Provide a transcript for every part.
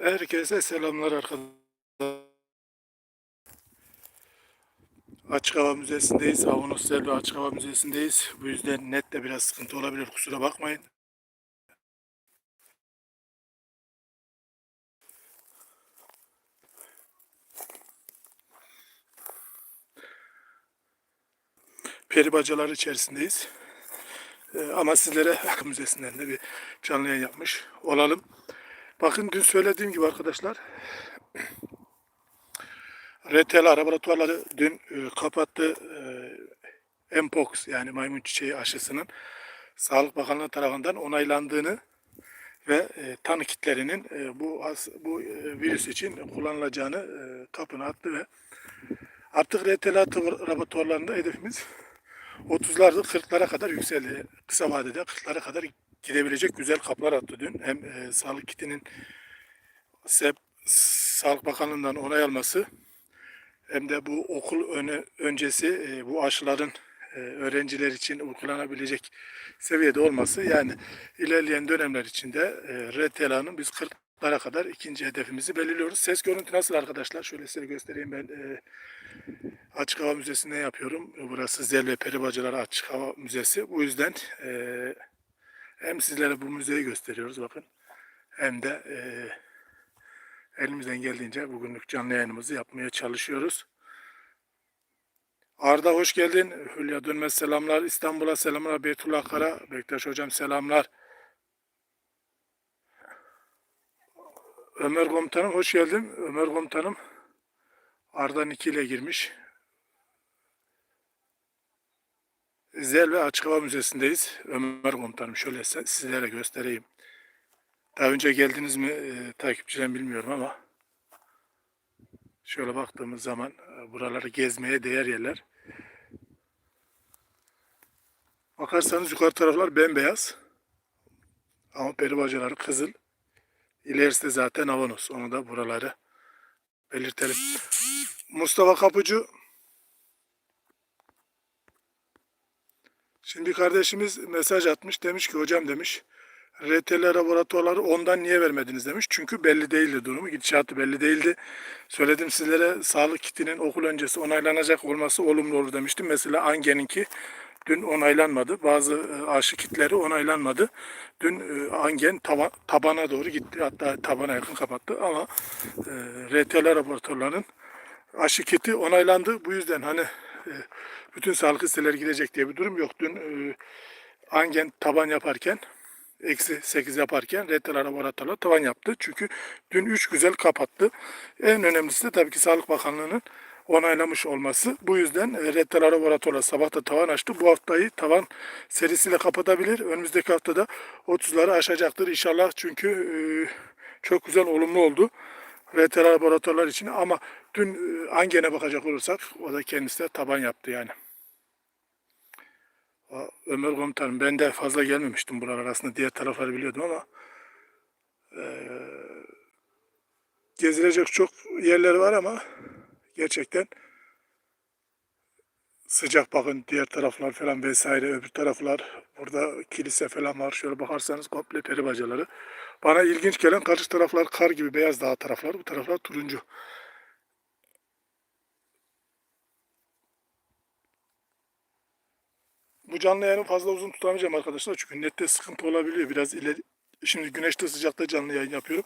Herkese selamlar arkadaşlar. Açık Hava Müzesi'ndeyiz. Avanos Selvi Açık Hava Müzesi'ndeyiz. Bu yüzden net de biraz sıkıntı olabilir. Kusura bakmayın. Peri bacaları içerisindeyiz. Ee, ama sizlere Akı Müzesi'nden de bir canlı yayın yapmış olalım. Bakın dün söylediğim gibi arkadaşlar RTL laboratuvarları dün e, kapattı. E, Mpox yani maymun çiçeği aşısının Sağlık Bakanlığı tarafından onaylandığını ve e, tanı kitlerinin bu bu virüs için kullanılacağını e, kapına attı ve artık RTL laboratuvarlarında hedefimiz 30'larda 40'lara kadar yükseldi. Kısa vadede 40'lara kadar gidebilecek güzel kaplar attı dün. Hem e, sağlık kitinin SEP Sağlık Bakanlığı'ndan onay alması hem de bu okul öne, öncesi e, bu aşıların e, öğrenciler için uygulanabilecek seviyede olması yani ilerleyen dönemler içinde e, RTLA'nın biz 40'lara kadar ikinci hedefimizi belirliyoruz. Ses görüntü nasıl arkadaşlar? Şöyle size göstereyim ben e, Açık Hava Müzesi'nde yapıyorum. Burası Zel ve Peri Bacaları Açık Hava Müzesi. Bu yüzden e, hem sizlere bu müzeyi gösteriyoruz bakın hem de e, elimizden geldiğince bugünlük canlı yayınımızı yapmaya çalışıyoruz. Arda hoş geldin. Hülya Dönmez selamlar. İstanbul'a selamlar. Beytullah Kara. Bektaş hocam selamlar. Ömer komutanım hoş geldin. Ömer komutanım Arda 2 ile girmiş. Zel ve Açık Hava Müzesi'ndeyiz. Ömer komutanım şöyle sizlere göstereyim. Daha önce geldiniz mi e, takipçilerim bilmiyorum ama şöyle baktığımız zaman e, buraları gezmeye değer yerler. Bakarsanız yukarı taraflar bembeyaz. Ama peri bacaları kızıl. İlerisi de zaten avanos. Onu da buraları belirtelim. Mustafa Kapıcı Şimdi kardeşimiz mesaj atmış. Demiş ki hocam demiş. RTL laboratuvarları ondan niye vermediniz demiş. Çünkü belli değildi durumu. Gidişatı belli değildi. Söyledim sizlere sağlık kitinin okul öncesi onaylanacak olması olumlu olur demiştim. Mesela Angen'inki dün onaylanmadı. Bazı e, aşı kitleri onaylanmadı. Dün e, Angen tabana doğru gitti. Hatta tabana yakın kapattı ama e, RTL laboratuvarlarının aşı kiti onaylandı. Bu yüzden hani e, bütün sağlık listeleri gidecek diye bir durum yok. Dün Angen taban yaparken eksi 8 yaparken RTL laboratuvarlar tavan yaptı. Çünkü dün 3 güzel kapattı. En önemlisi de tabii ki Sağlık Bakanlığı'nın onaylamış olması. Bu yüzden e, RTL laboratuvarlar sabah da tavan açtı. Bu haftayı tavan serisiyle kapatabilir. Önümüzdeki haftada 30'ları aşacaktır inşallah. Çünkü e, çok güzel olumlu oldu. RTL laboratuvarlar için ama dün e, Angen'e bakacak olursak o da kendisi de taban yaptı yani. Ömer komutanım ben de fazla gelmemiştim buralar aslında diğer tarafları biliyordum ama e, gezilecek çok yerler var ama gerçekten sıcak bakın diğer taraflar falan vesaire öbür taraflar burada kilise falan var şöyle bakarsanız komple peri bacaları. Bana ilginç gelen karşı taraflar kar gibi beyaz dağ taraflar bu taraflar turuncu. Bu canlı yayını fazla uzun tutamayacağım arkadaşlar çünkü nette sıkıntı olabiliyor biraz ileri. Şimdi güneşte sıcakta canlı yayın yapıyorum.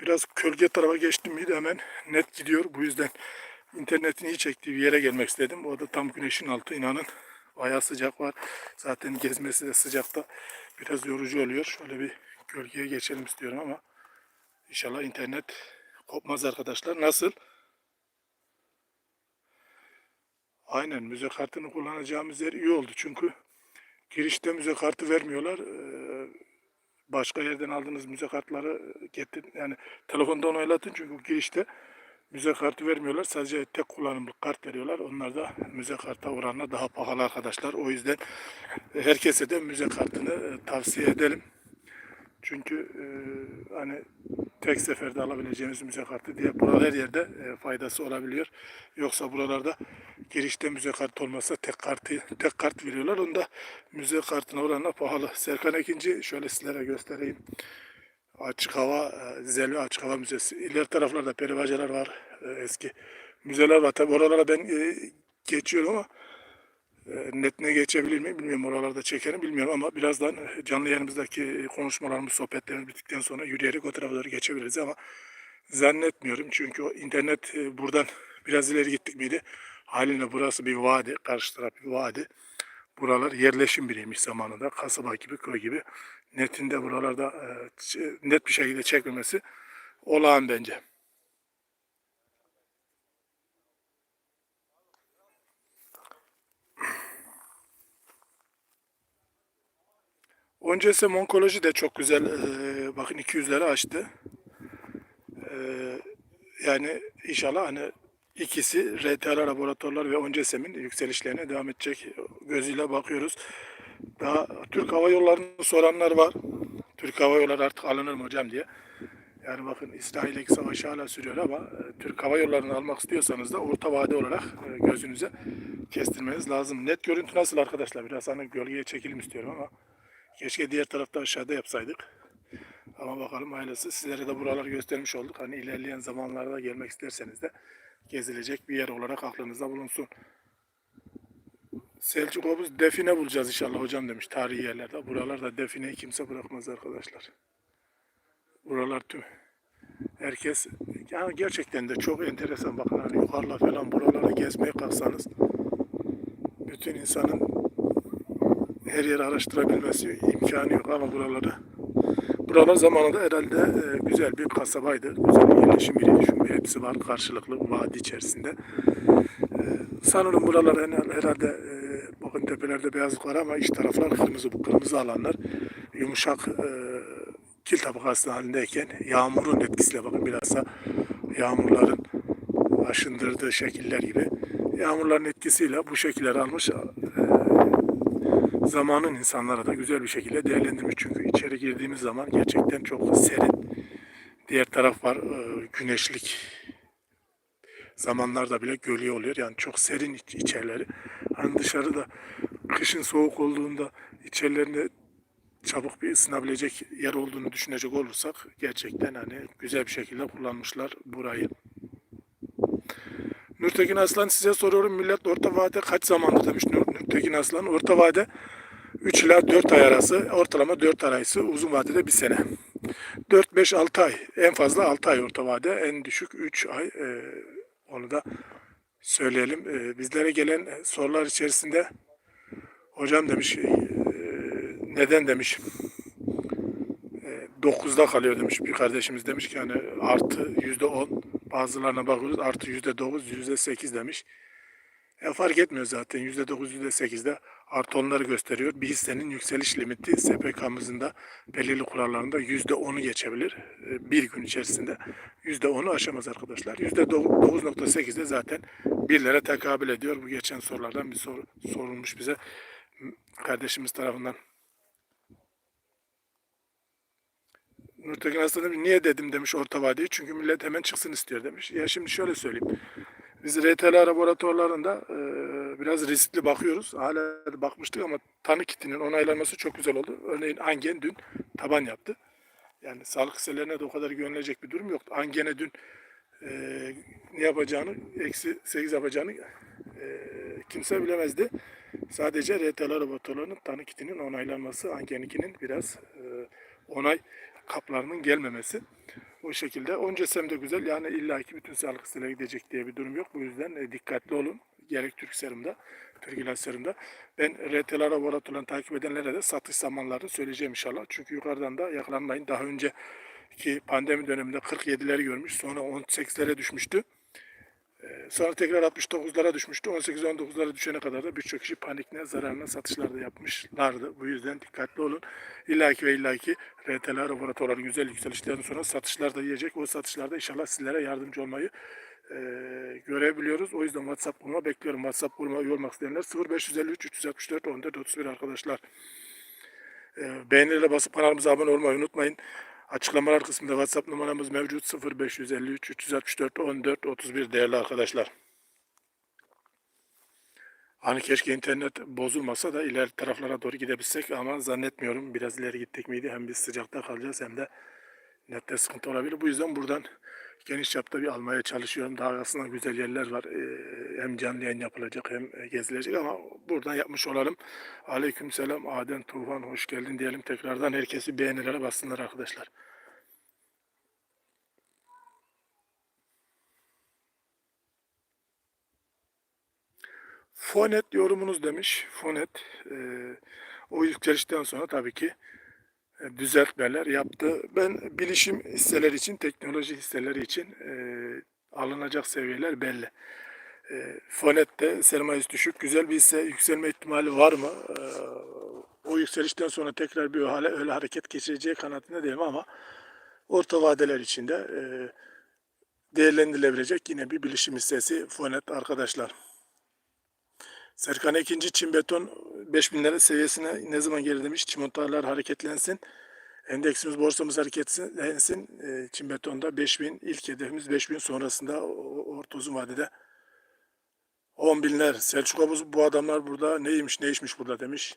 Biraz kölge tarafa geçtim miydi hemen net gidiyor. Bu yüzden internetin iyi çektiği bir yere gelmek istedim. O da tam güneşin altı inanın. Bayağı sıcak var. Zaten gezmesi de sıcakta biraz yorucu oluyor. Şöyle bir gölgeye geçelim istiyorum ama inşallah internet kopmaz arkadaşlar. Nasıl? Aynen müze kartını kullanacağımız yer iyi oldu. Çünkü girişte müze kartı vermiyorlar. Ee, Başka yerden aldığınız müze kartları getir yani telefonda onaylatın çünkü girişte müze kartı vermiyorlar. Sadece tek kullanımlık kart veriyorlar. Onlar da müze karta oranla daha pahalı arkadaşlar. O yüzden herkese de müze kartını e, tavsiye edelim. Çünkü e, hani tek seferde alabileceğimiz müze kartı diye buralar her yerde e, faydası olabiliyor. Yoksa buralarda girişte müze kartı olmasa tek kartı tek kart veriyorlar. Onu da müze kartına oranla pahalı. Serkan Ekinci şöyle sizlere göstereyim. Açık hava, e, Zelvi Açık Hava Müzesi. İleri taraflarda peribacalar var. e, Eski müzeler var. Tabi oralara ben e, geçiyorum ama netine geçebilir miyim bilmiyorum. Oralarda çekerim bilmiyorum ama birazdan canlı yayınımızdaki konuşmalarımız, sohbetlerimiz bittikten sonra yürüyerek o tarafa doğru geçebiliriz ama zannetmiyorum. Çünkü o internet buradan biraz ileri gittik miydi? Haliyle burası bir vadi, karşı taraf bir vadi. Buralar yerleşim biriymiş zamanında. Kasaba gibi, köy gibi. Netinde buralarda e, net bir şekilde çekmemesi olağan bence. Öncesi onkoloji de çok güzel. e, bakın 200'leri açtı. E, yani inşallah hani ikisi RTL laboratuvarlar ve Oncesem'in yükselişlerine devam edecek gözüyle bakıyoruz. Daha Türk Hava Yolları'nı soranlar var. Türk Hava Yolları artık alınır mı hocam diye. Yani bakın İsrail'deki savaşı hala sürüyor ama e, Türk Hava Yolları'nı almak istiyorsanız da orta vade olarak e, gözünüze kestirmeniz lazım. Net görüntü nasıl arkadaşlar? Biraz hani gölgeye çekelim istiyorum ama keşke diğer tarafta aşağıda yapsaydık. Ama bakalım hayırlısı. Sizlere de buraları göstermiş olduk. Hani ilerleyen zamanlarda gelmek isterseniz de gezilecek bir yer olarak aklınızda bulunsun. Selçuk Obuz define bulacağız inşallah hocam demiş tarihi yerlerde. Buralarda defineyi kimse bırakmaz arkadaşlar. Buralar tüm herkes yani gerçekten de çok enteresan bakın hani yukarıda falan buraları gezmeye kalksanız bütün insanın her yeri araştırabilmesi imkanı yok ama buraları buralar zamanında herhalde e, güzel bir kasabaydı. Güzel bir yerleşim yeriydi. Çünkü hepsi var karşılıklı vadi içerisinde. Sanırım buralar herhalde, e, bakın tepelerde beyazlık var ama iç taraflar kırmızı. Bu kırmızı alanlar yumuşak e, kil tabakası halindeyken yağmurun etkisiyle bakın bilhassa yağmurların aşındırdığı şekiller gibi yağmurların etkisiyle bu şekiller almış e, zamanın insanlara da güzel bir şekilde değerlendirmiş. Çünkü içeri girdiğimiz zaman gerçekten çok serin. Diğer taraf var e, güneşlik zamanlarda bile gölge oluyor. Yani çok serin iç- içerileri. Hani dışarıda kışın soğuk olduğunda içerilerinde çabuk bir ısınabilecek yer olduğunu düşünecek olursak gerçekten hani güzel bir şekilde kullanmışlar burayı. Nurtekin Aslan size soruyorum millet orta vade kaç zamandır demiş Nur, Nurtekin Aslan. Orta vade 3 ila 4 ay arası ortalama 4 ay arası uzun vadede bir sene. 4-5-6 ay en fazla 6 ay orta vade en düşük 3 ay e, onu da söyleyelim. E, bizlere gelen sorular içerisinde hocam demiş e, neden demiş e, 9'da kalıyor demiş bir kardeşimiz demiş ki yani artı yüzde 10 bazılarına bakıyoruz artı yüzde 9 yüzde 8 demiş. E, fark etmiyor zaten yüzde 9 yüzde 8'de artı onları gösteriyor. Bir hissenin yükseliş limiti SPK'mızın da belirli kurallarında yüzde 10'u geçebilir. E, bir gün içerisinde yüzde 10'u aşamaz arkadaşlar. Yüzde 9.8'de zaten birlere tekabül ediyor. Bu geçen sorulardan bir soru sorulmuş bize kardeşimiz tarafından. Nurtekin Aslan demiş, niye dedim demiş orta vadeyi. Çünkü millet hemen çıksın istiyor demiş. Ya şimdi şöyle söyleyeyim. Biz RTL laboratuvarlarında e, biraz riskli bakıyoruz. Hala bakmıştık ama tanı kitinin onaylanması çok güzel oldu. Örneğin Angen dün taban yaptı. Yani sağlık hisselerine de o kadar güvenilecek bir durum yoktu. Angen'e dün e, ne yapacağını, eksi 8 yapacağını e, kimse bilemezdi. Sadece RTL laboratuvarlarının tanı kitinin onaylanması, Angen'inkinin biraz e, onay kaplarının gelmemesi. O şekilde. Oncesem de güzel. Yani illaki bütün sağlık sitelerine gidecek diye bir durum yok. Bu yüzden e, dikkatli olun. Gerek Türk Serum'da, Türk İlaç Serum'da. Ben RTL laboratuvarlarını takip edenlere de satış zamanlarını söyleyeceğim inşallah. Çünkü yukarıdan da yakalanmayın. Daha önceki pandemi döneminde 47'leri görmüş. Sonra 18'lere düşmüştü. Sonra tekrar 69'lara düşmüştü. 18-19'lara düşene kadar da birçok kişi panikle zararına satışlar da yapmışlardı. Bu yüzden dikkatli olun. İllaki ve illaki RTL laboratuvarları güzel yükselişlerden sonra satışlar da yiyecek. O satışlarda inşallah sizlere yardımcı olmayı e, görebiliyoruz. O yüzden WhatsApp grubuma bekliyorum. WhatsApp grubuma üye olmak isteyenler 0553 364 14 31 arkadaşlar. E, beğenilerle basıp kanalımıza abone olmayı unutmayın. Açıklamalar kısmında WhatsApp numaramız mevcut 0553 364 14 31 değerli arkadaşlar. Hani keşke internet bozulmasa da ileri taraflara doğru gidebilsek ama zannetmiyorum. Biraz ileri gittik miydi hem biz sıcakta kalacağız hem de nette sıkıntı olabilir. Bu yüzden buradan geniş çapta bir almaya çalışıyorum. Daha aslında güzel yerler var. Ee, hem canlı yayın yapılacak hem e, gezilecek ama buradan yapmış olalım. Aleykümselam Adem Tufan hoş geldin diyelim tekrardan. Herkesi beğenilere bassınlar arkadaşlar. Fonet yorumunuz demiş. Fonet e, o yükselişten sonra tabii ki düzeltmeler yaptı. Ben bilişim hisseleri için, teknoloji hisseleri için e, alınacak seviyeler belli. E, Fonet'te sermayesi düşük, güzel bir hisse yükselme ihtimali var mı? E, o yükselişten sonra tekrar bir hale öyle hareket geçireceği kanaatinde değilim ama orta vadeler içinde e, değerlendirilebilecek yine bir bilişim hissesi Fonet arkadaşlar. Serkan ikinci çim beton 5000 lira seviyesine ne zaman geri demiş? Çimentalar hareketlensin. Endeksimiz borsamız hareketlensin. E, çim betonda 5000 ilk hedefimiz 5000 sonrasında orta uzun vadede 10 binler. Selçuk bu adamlar burada neymiş ne içmiş burada demiş.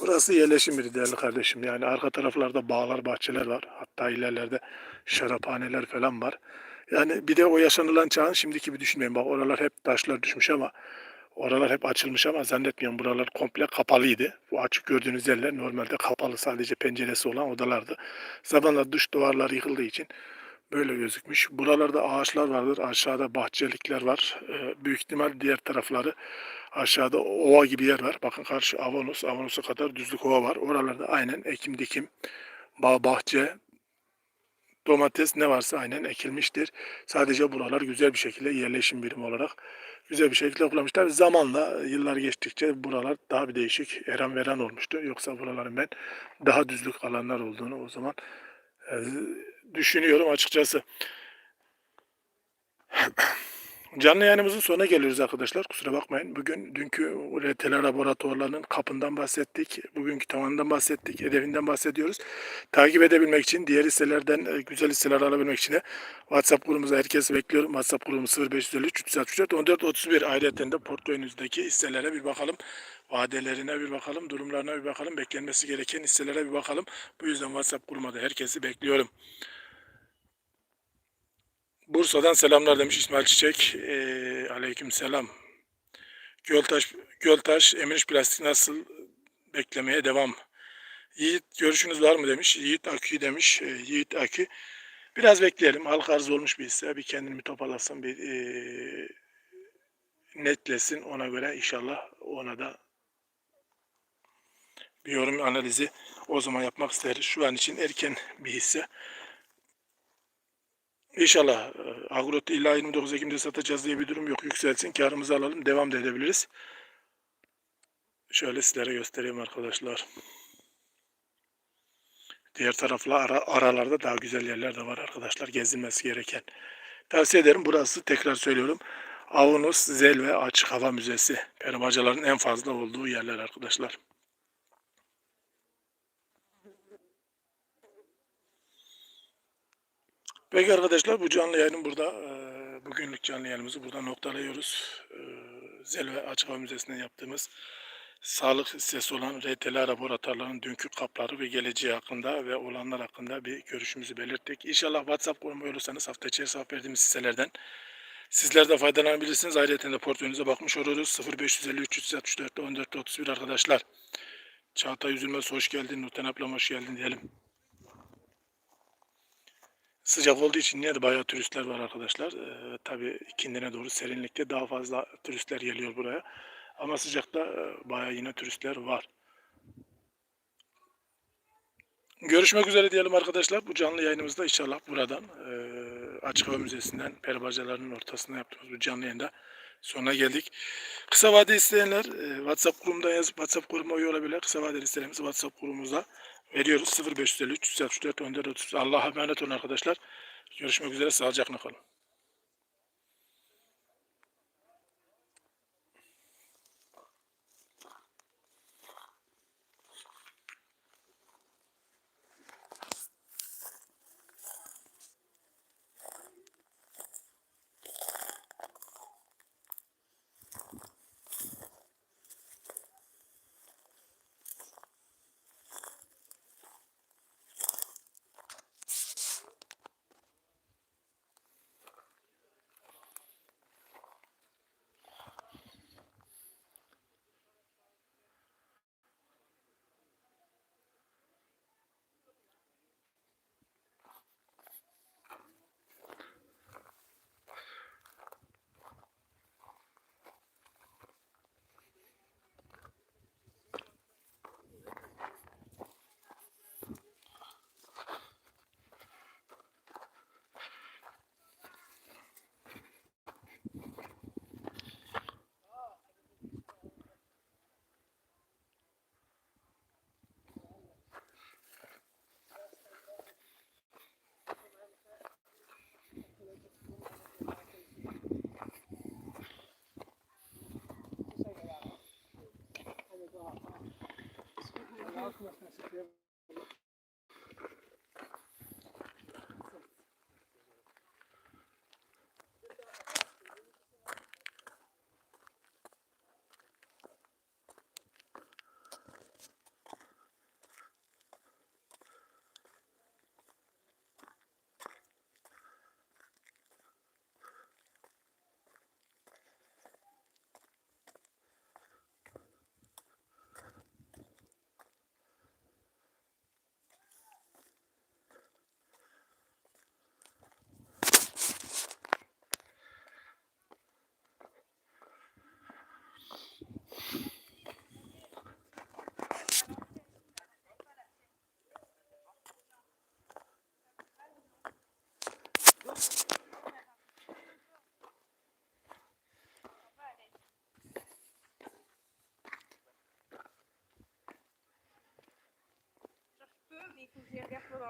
Burası yerleşim yeri değerli kardeşim. Yani arka taraflarda bağlar, bahçeler var. Hatta ilerlerde şaraphaneler falan var. Yani bir de o yaşanılan çağın şimdiki bir düşünmeyin. Bak oralar hep taşlar düşmüş ama oralar hep açılmış ama zannetmiyorum buralar komple kapalıydı. Bu açık gördüğünüz yerler normalde kapalı sadece penceresi olan odalardı. Zamanla dış duvarlar yıkıldığı için böyle gözükmüş. Buralarda ağaçlar vardır. Aşağıda bahçelikler var. Ee, büyük ihtimal diğer tarafları aşağıda ova gibi yer var. Bakın karşı Avanos, Avanos'a kadar düzlük ova var. Oralarda aynen ekim dikim, bağ bahçe, domates ne varsa aynen ekilmiştir. Sadece buralar güzel bir şekilde yerleşim birimi olarak güzel bir şekilde kullanmışlar. Zamanla yıllar geçtikçe buralar daha bir değişik eran veren olmuştu. Yoksa buraların ben daha düzlük alanlar olduğunu o zaman e, düşünüyorum açıkçası. Canlı yayınımızın sonuna geliyoruz arkadaşlar. Kusura bakmayın. Bugün dünkü RTL laboratuvarlarının kapından bahsettik. Bugünkü tavanından bahsettik. Hedefinden bahsediyoruz. Takip edebilmek için, diğer hisselerden e, güzel hisseler alabilmek için de WhatsApp grubumuza herkesi bekliyorum. WhatsApp grubumuz 0553 364 14 31. Ayrıca de portföyünüzdeki hisselere bir bakalım. Vadelerine bir bakalım. Durumlarına bir bakalım. Beklenmesi gereken hisselere bir bakalım. Bu yüzden WhatsApp grubuma herkesi bekliyorum. Bursa'dan selamlar demiş İsmail Çiçek. Ee, aleyküm selam. Göltaş, Göltaş, Emiriş Plastik nasıl beklemeye devam? Yiğit görüşünüz var mı demiş. Yiğit Akü demiş. Ee, Yiğit Akü. Biraz bekleyelim. Halka arz olmuş bir hisse. Bir kendini toparlasın. Bir ee, netlesin. Ona göre inşallah ona da bir yorum analizi o zaman yapmak isteriz. Şu an için erken bir hisse. İnşallah e, Agrot illa 29 Ekim'de satacağız diye bir durum yok. Yükselsin, karımızı alalım, devam da edebiliriz. Şöyle sizlere göstereyim arkadaşlar. Diğer tarafla ara, aralarda daha güzel yerler de var arkadaşlar. Gezilmesi gereken. Tavsiye ederim. Burası tekrar söylüyorum. Avunus Zel ve Açık Hava Müzesi. Peribacaların en fazla olduğu yerler arkadaşlar. Peki arkadaşlar bu canlı yayının burada e, bugünlük canlı yayınımızı burada noktalıyoruz. E, Zel ve Açık Hava Müzesi'nden yaptığımız sağlık hissesi olan RTL laboratuvarlarının dünkü kapları ve geleceği hakkında ve olanlar hakkında bir görüşümüzü belirttik. İnşallah WhatsApp grubu olursanız hafta içerisinde verdiğimiz hisselerden sizler de faydalanabilirsiniz. Ayrıca de portföyünüze bakmış oluruz. 0550 364 14 31 arkadaşlar. Çağatay Üzülmez hoş geldin. Nurten ablam hoş geldin diyelim. Sıcak olduğu için yine de bayağı turistler var arkadaşlar. Ee, tabii ikindine doğru serinlikte daha fazla turistler geliyor buraya. Ama sıcakta e, bayağı yine turistler var. Görüşmek üzere diyelim arkadaşlar. Bu canlı yayınımızda inşallah buradan e, Açık Hava Müzesi'nden peribacalarının ortasında yaptığımız bu canlı yayında sonuna geldik. Kısa vade isteyenler e, WhatsApp grubumda yazıp WhatsApp grubuma üye olabilir. Kısa vadeli isteyenlerimizi WhatsApp grubumuzda veriyoruz. 0553 364 14 30. Allah'a emanet olun arkadaşlar. Görüşmek üzere. Sağlıcakla kalın. próxima sexta-feira. Inclusive, é por